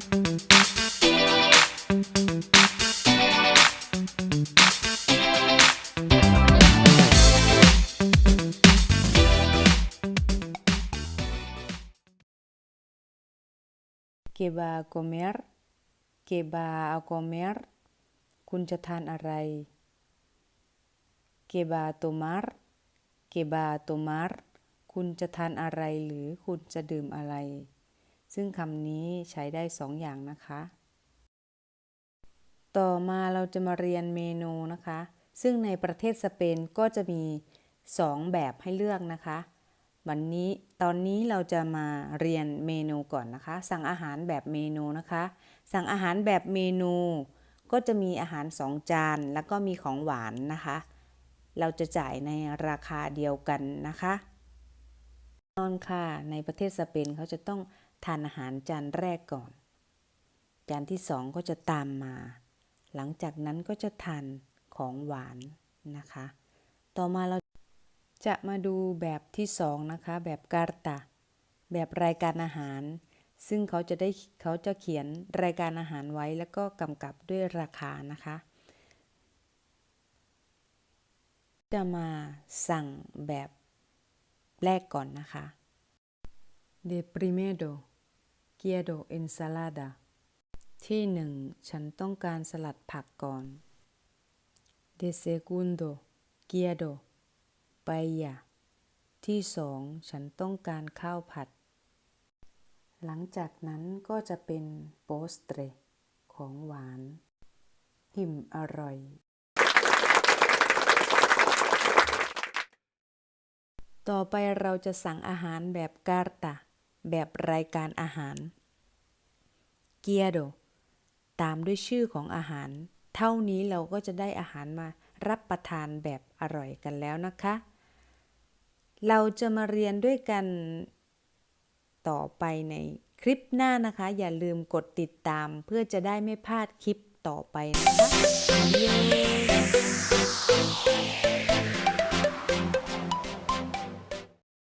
que va a comer que va a comer คุณจะทานอะไร que va a tomar que va a tomar คุณจะทานอะไรหรือคุณจะดื่มอะไร ซึ่งคำนี้ใช้ได้สองอย่างนะคะ ต่อมาเราจะมาเรียนเมนูนะคะ ซึ่งในประเทศสเปนก็จะมี 2 แบบให้เลือกนะคะ วันนี้ตอนนี้เราจะมาเรียนเมนูก่อนนะคะ สั่งอาหารแบบเมนูนะคะ สั่งอาหารแบบเมนู ก็จะมีอาหาร 2 จาน แล้วก็มีของหวานนะคะ เราจะจ่ายในราคาเดียวกันนะคะนอนค่ะ ในประเทศสเปนเขาจะต้อง ทานอาหารจานแรกก่อน จานที่สองก็จะตามมา หลังจากนั้นก็จะทานของหวานนะคะ ต่อมาเราจะมาดูแบบที่สองนะคะ แบบการตาแบบรายการอาหาร ซึ่งเขาจะได้เขาจะเขียนรายการอาหารไว้แล้วก็กำกับด้วยราคานะคะ จะมาสั่งแบบแรกก่อนนะคะ De primero quiero ensalada ที่หนึ่งฉันต้องการสลัดผักก่อน De segundo quiero paella ที่สองฉันต้องการข้าวผัด หลังจากนั้นก็จะเป็นโปสเตรของหวาน หิมอร่อย ต่อไปเราจะสั่งอาหารแบบการ์ตา แบบรายการอาหาร เกียโด ตามด้วยชื่อของอาหาร เท่านี้เราก็จะได้อาหารมารับประทานแบบอร่อยกันแล้วนะคะ เราจะมาเรียนด้วยกันต่อไปในคลิปหน้านะคะ อย่าลืมกดติดตามเพื่อจะได้ไม่พลาดคลิปต่อไปนะคะ